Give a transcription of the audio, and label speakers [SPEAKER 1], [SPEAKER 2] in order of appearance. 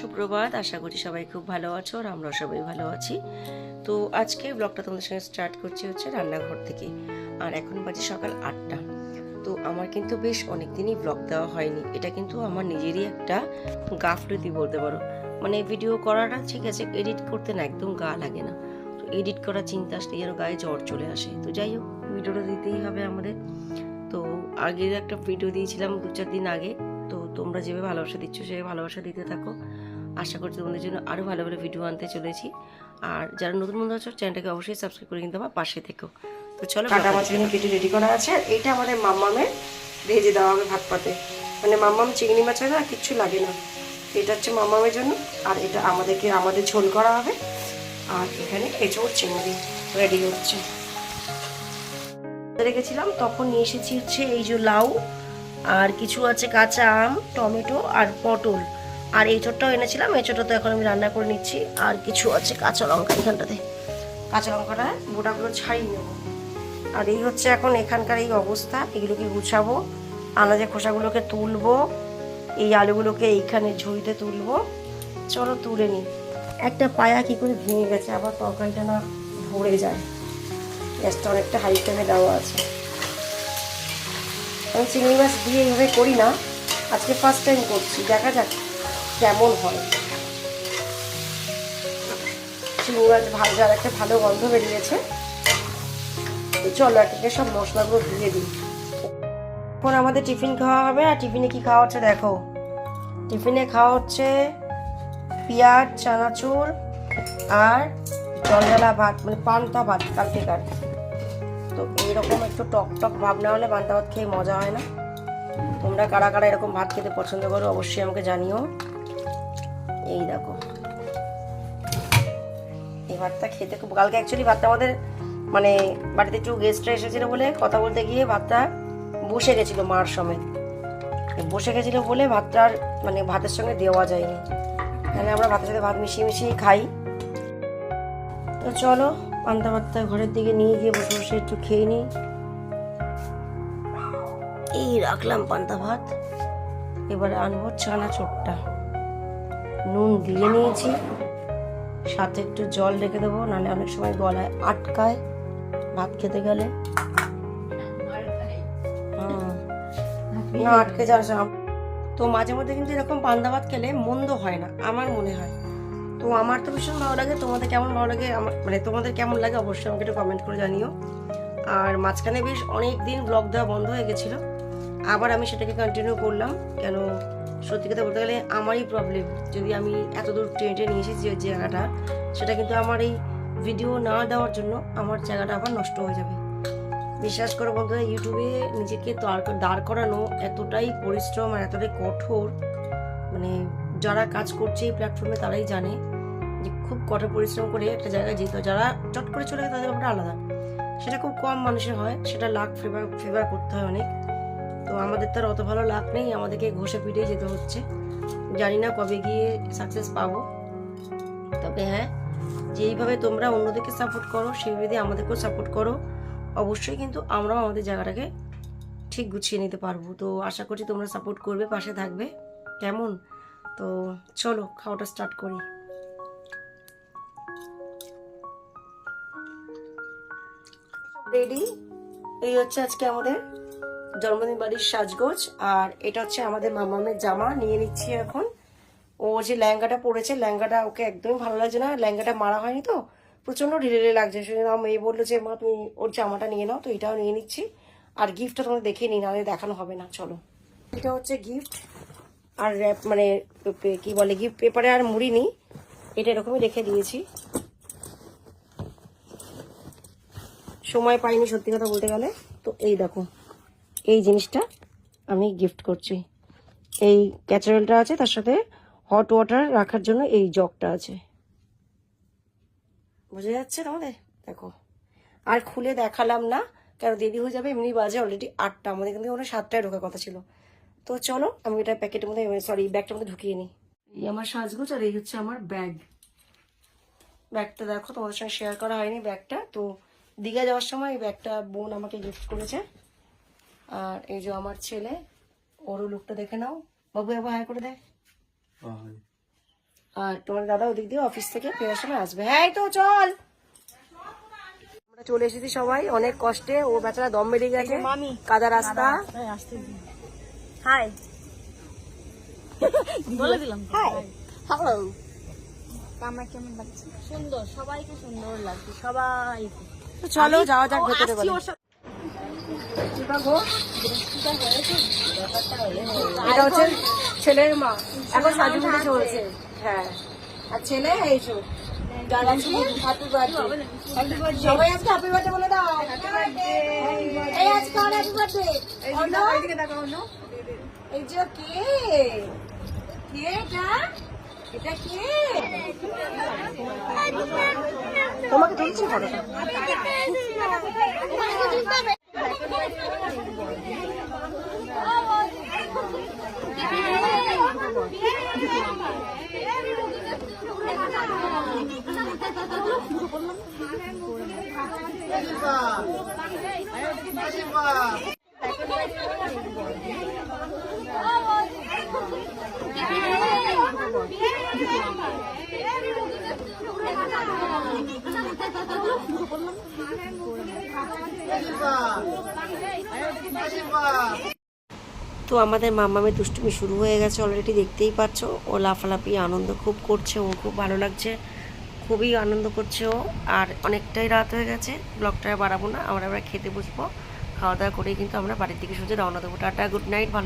[SPEAKER 1] সুপ্রভাত। আশা করি সবাই খুব ভালো আছো আর আমরা সবাই ভালো আছি। তো আজকে ব্লগটা তোমাদের সঙ্গে স্টার্ট করছি হচ্ছে রান্নাঘর থেকে। আর এখন বাজে সকাল আটটা। তো আমার কিন্তু বেশ অনেক দিনই ব্লগ দেওয়া হয়নি। এটা কিন্তু আমার নিজেরই একটা গাফলতি বলতে পারো। মানে ভিডিও করাটা ঠিক আছে এডিট করতে না একদম গা লাগে না। তো এডিট করার চিন্তা আসলে যেন গায়ে জ্বর চলে আসে। তো যাই হোক ভিডিওটা দিতেই হবে আমাদের। তো আগে একটা ভিডিও দিয়েছিলাম দু চার দিন আগে। তোমরা যেভাবে ভালোবাসা দিচ্ছ সেভাবে ভালোবাসা দিতে থাকো। আশা করছি তোমাদের জন্য আরও ভালো ভালো ভিডিও আনতে চলেছি। আর যারা নতুন বন্ধু আছো চ্যানেলটাকে অবশ্যই সাবস্ক্রাইব করে কিন্তু আমার পাশে থেকো। তো চলো কাটা মাছ এখানে কেটে রেডি করা আছে আর এইটা আমাদের মাম্মামের ভেজে দেওয়া হবে ভাত পাতে মানে মাম্মাম চিংড়ি মাছ হয় না কিচ্ছু লাগে না। এটা হচ্ছে মাম্মামের জন্য আর এটা আমাদেরকে আমাদের ঝোল করা হবে। আর এখানে এঁচোড় চিংড়ি রেডি হচ্ছে। রেখেছিলাম তখন নিয়ে এসেছি হচ্ছে এই যে লাউ। আর কিছু আছে কাঁচা আম, টমেটো আর পটল। আর এই চোরটাও এনেছিলাম, এই চোরটা তো এখন আমি রান্না করে নিচ্ছি। আর কিছু আছে কাঁচা লঙ্কা এখানটাতে। কাঁচা লঙ্কাটা গোটাগুলো ছাড়িয়ে নেব। আর এই হচ্ছে এখন এখানকার এই অবস্থা। এগুলোকে গুছাবো। আনাজের খোসাগুলোকে তুলবো। এই আলুগুলোকে এইখানে ঝুড়িতে তুলবো। চলো তুলে নিই। একটা পায়া কি করে ভেঙে গেছে, আবার তরকারিটা না ভরে যায়। গ্যাসটা অনেকটা হাই ফ্লেমে দেওয়া আছে। আমি চিংড়ি মাছ দিয়ে এইভাবে করি না। আজকে ফার্স্ট টাইম করছি, দেখা যাক কেমন হয়। চিংড়ি মাছ ভাজার একটা ভালো গন্ধ বেরিয়েছে। চলো, একে সব মশলাগুলো দিয়ে দিই। এখন আমাদের টিফিন খাওয়া হবে, আর টিফিনে কি খাওয়া হচ্ছে দেখো। টিফিনে খাওয়া হচ্ছে পেঁয়াজ, চানাচুর আর জলজলা ভাত মানে পান্তা ভাত, কালকেকার। তো এইরকম একটু টক টক ভাব না হলে পান্তা ভাত খেয়ে মজা হয় না। তোমরা কারা কারা এরকম ভাত খেতে পছন্দ করো অবশ্যই আমাকে জানিও। এই দেখো। এই ভাতটা খেতে খুব কালকে অ্যাকচুয়ালি ভাতটা আমাদের মানে বাড়িতে একটু গেস্টরা এসেছিল বলে কথা বলতে গিয়ে ভাতটা বসে গেছিল মার সমেত। বসে গেছিল বলে ভাতটা আর মানে ভাতের সঙ্গে দেওয়া যায়নি। তাহলে আমরা ভাতের সাথে ভাত মিশিয়ে মিশিয়ে খাই। তো চলো পান্তা ভাতটা ঘরের দিকে নিয়ে গিয়ে বসে বসে একটু খেয়ে নিই। এই রাখলাম পান্তা ভাত। এবারে আনব চোটটা নুন দিয়ে নিয়েছি। সাথে একটু জল রেখে দেবো, নাহলে অনেক সময় গলায় আটকায় ভাত খেতে গেলে। না, আটকে যাওয়ার তো মাঝে মধ্যে কিন্তু এরকম পান্তা ভাত খেলে মন্দ হয় না, আমার মনে হয়। তো আমার তো ভীষণ ভালো লাগে। তোমাদের কেমন ভালো লাগে? মানে তোমাদের কেমন লাগে অবশ্যই আমাকে একটু কমেন্ট করে জানিও। আর মাঝখানে বেশ অনেক দিন ব্লগ দেওয়া বন্ধ হয়ে গেছিল। আবার আমি সেটাকে কন্টিনিউ করলাম। কেন সত্যি কথা বলতে গেলে আমারই প্রবলেম যদি আমি এত দূর ট্রেনে নিয়ে এসেছি যে জায়গাটা, সেটা কিন্তু আমার এই ভিডিও না দেওয়ার জন্য আমার জায়গাটা আবার নষ্ট হয়ে যাবে। বিশ্বাস করো বন্ধুরা ইউটিউবে নিজেকে দাঁড় করানো এতটাই পরিশ্রম আর এতটাই কঠোর মানে যারা কাজ করছে এই প্ল্যাটফর্মে তারাই জানে যে খুব কঠোর পরিশ্রম করে একটা জায়গায় যেতে যারা চট করে চলে গেছে, তাদের ব্যাপারটা আলাদা। সেটা খুব কম মানুষের হয়, সেটা লাখ ফেভার ফেভার করতে হয় অনেক। তো আমাদের তো আর অত ভালো লাভ নেই, আমাদেরকে ঘষে পিটিয়ে যেতে হচ্ছে। জানি না কবে গিয়ে সাকসেস পাবো। তবে হ্যাঁ যেইভাবে তোমরা অন্যদেরকে সাপোর্ট করো, সেইভাবে আমাদেরকেও সাপোর্ট করো, অবশ্যই কিন্তু আমরাও আমাদের জায়গাটাকে ঠিক গুছিয়ে নিতে পারব। তো আশা করছি তোমরা সাপোর্ট করবে, পাশে থাকবে। কেমন? তো চলো, খাওয়াটা স্টার্ট করি। রেডি এই হচ্ছে আজকে আমাদের জন্মদিন বাড়ির সাজগোজ, আর এটা হচ্ছে আমাদের মামামের জামা, নিয়ে নিচ্ছি এখন। ও যে ল্যাঙ্গাটা পরেছে ল্যাঙ্গাটা ওকে একদমই ভালো লাগছে না। ল্যাঙ্গাটা মারা হয়নি তো প্রচণ্ড ঢিলে লাগছে। সেজন্য আমার মেয়ে বলল যে, মা, তুমি ওর জামাটা নিয়ে নাও, তো এটাও নিয়ে নিচ্ছি। আর গিফটটা তোমাদের দেখে নিই, নাহলে দেখানো হবে না। চলো। এটা হচ্ছে গিফট আর র্যাপ মানে কি বলে গিফট পেপারে আর মুড়ি নি এটা এরকমই রেখে দিয়েছি। সময় পাইনি সত্যি কথা বলতে গেলে। তো এই দেখো, এই জিনিসটা আমি গিফট করছি। এই ক্যাচারেলটা আছে, তার সাথে হট ওয়াটার রাখার জন্য এই জগটা আছে। বোঝা যাচ্ছে তোমাদের? দেখো, আর খুলে দেখালাম না কারণ দেরি হয়ে যাবে? এমনি বাজে অলরেডি আটটা। আমাদের কিন্তু ওখানে সাতটায় ঢোকার কথা ছিল। তো চলো আমি এটা প্যাকেটের মধ্যে সরি ব্যাগটার মধ্যে ঢুকিয়ে নিই। এই আমার সাজগোজ আর এই হচ্ছে আমার ব্যাগ ব্যাগটা দেখো তোমাদের সঙ্গে শেয়ার করা হয়নি ব্যাগটা তো দীঘা যাওয়ার সময় এই ব্যাগটা বোন আমাকে গিফট করেছে। আর এই যে আমার ছেলে ওরও লুকটা দেখে নাও। বাবু একবার হাই করে দেয় আর তোমার দাদা ওদিক দিয়ে অফিস থেকে ফেরার সময় আসবে। হ্যাঁ তো চল। আমরা চলে এসেছি সবাই। অনেক কষ্টে ও বেচারা দম বেরিয়ে গেছে। কাদা রাস্তা।
[SPEAKER 2] হাই বলে দিলাম হাই হ্যালো আমার কেমন লাগছে? সুন্দর সবাইকে সুন্দর লাগছে সবাই।
[SPEAKER 1] চলো যাওয়া যাক ভেতরে বলে। এটা হচ্ছে ছেলের মা। এখন সাজুগুলো চলছে। হ্যাঁ। আর ছেলে জানাচ্ছি সবাই আজকে হ্যাপি বার্থডে বলে দাও। এই আজকে হ্যাপি বার্থডে এই যে কে? কে এটা? এটা কে? তোমাকে তুলছি ফটোটা তো আমাদের মামামের দুষ্টুমি শুরু হয়ে গেছে অলরেডি দেখতেই পাচ্ছ। ও লাফালাফি, আনন্দ খুব করছে, ও খুব ভালো লাগছে, খুবই আনন্দ করছে ও। আর অনেকটাই রাত হয়ে গেছে ব্লগটা বাড়াবো না, আমরা এবার খেতে বসবো খাওয়া দাওয়া করেই কিন্তু আমরা বাড়ির দিকে সোজা রওনা দেবো। টাটা গুড নাইট ভালো